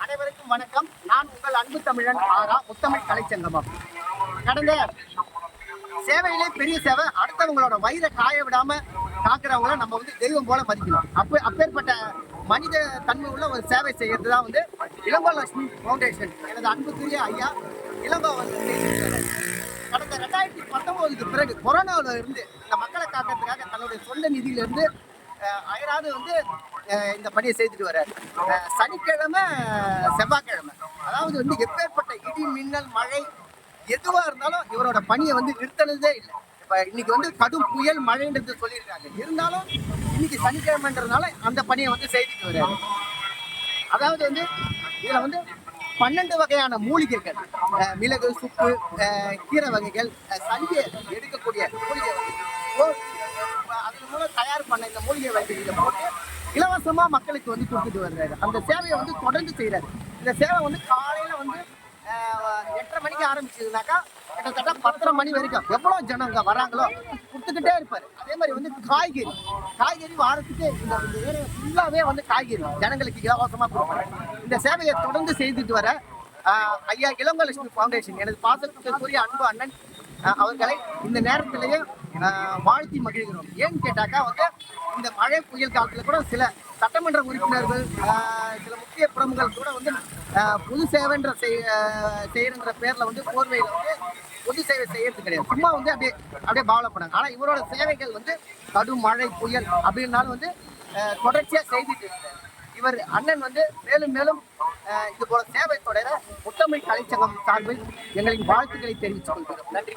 அனைவருக்கும் வணக்கம். நான் உங்கள் அன்பு தமிழன் ஆரா முத்தமிழ் கலைச்சங்கமம் கடந்த சேவையிலே பெரிய சேவை அடுத்தவங்களோட வயிறை காய விடாம காக்குறவங்கள நம்ம வந்து தெய்வம் போல மதிக்கணும். அப்ப அப்பேற்பட்ட மனித தன்மை உள்ள ஒரு சேவை செய்யறது தான் வந்து இளம்பலட்சுமி ஃபவுண்டேஷன். எனது அன்புக்குரிய ஐயா இளம்பி வந்து கடந்த ரெண்டாயிரத்தி பத்தொன்பதுக்கு பிறகு கொரோனாவில் இருந்து இந்த மக்களை காக்கிறதுக்காக தன்னுடைய சொந்த நிதியிலிருந்து அயராது வந்து இந்த பணியை செய்துட்டு வர்றாரு. அஹ், சனிக்கிழமை செவ்வாய்க்கிழமை. அதாவது வந்து எப்பேற்பட்ட இடி மின்னல் மழை எதுவா இருந்தாலும் இவரோட பணியை வந்து நிறுத்தினதே இல்லை. இப்போ இன்னைக்கு வந்து கடும் புயல் மழைன்றது சொல்லியிருக்காங்க. இருந்தாலும் இன்னைக்கு சனிக்கிழமைன்றதுனால அந்த பணியை வந்து செய்துட்டு வர்றாரு. அதாவது வந்து இதில் வந்து பன்னெண்டு வகையான மூலிகைகள் மிளகு சுப்பு அஹ், கீரை வகைகள் அஹ், சளியை எடுக்கக்கூடிய மூலிகை வகைகள் தயார் பண்ண இந்த மூலிகை வைத்தியத்தை போட்டு இலவசமா மக்களுக்கு வந்து கொடுத்துட்டு வர்றாரு. அந்த சேவையை வந்து தொடர்ந்து செய்யறாரு இந்த சேவை வந்து காலையில வந்து எட்டரை மணிக்கு ஆரம்பிச்சதுனாக்கா கிட்டத்தட்ட பத்தரை மணி வரைக்கும் எவ்வளோ ஜனங்க வராங்களோ கொடுத்துக்கிட்டே இருப்பாரு. அதே மாதிரி வந்து காய்கறி காய்கறி வாரத்துக்கு இந்த ஏரியா ஃபுல்லாவே வந்து காய்கறி ஜனங்களுக்கு இலவசமா கொடுப்பாங்க இந்த சேவையை தொடர்ந்து செய்துட்டு வர ஐயா இளங்கலட்சுமி ஃபவுண்டேஷன் எனது பாசத்துக்குரிய அன்பு அண்ணன் அவர்களை இந்த நேரத்திலேயே வாழ்த்தி மகிழ்கிறோம். ஏன்னு கேட்டாக்கா வந்து இந்த மழை புயல் காலத்தில் கூட சில சட்டமன்ற உறுப்பினர்கள் சில முக்கிய பிரமுகள் கூட வந்து ஆஹ், பொது சேவைன்ற செய்- ஆஹ், செய்யறன்ற பேர்ல வந்து போர்வையில் வந்து பொது சேவை செய்யறது கிடையாது. சும்மா வந்து அப்படியே அப்படியே பாவலப்படாங்க ஆனால் இவரோட சேவைகள் வந்து கடும் மழை புயல் அப்படின்னாலும் வந்து ஆஹ், செய்துட்டு இருக்காரு. இவர் அண்ணன் வந்து மேலும் மேலும் இது போல சேவை தொடர முத்தமிழ் கலைச்சங்கம் சார்பில் எங்களின் வாழ்த்துக்களை தெரிவித்துக் கொள்கிறோம். நன்றி.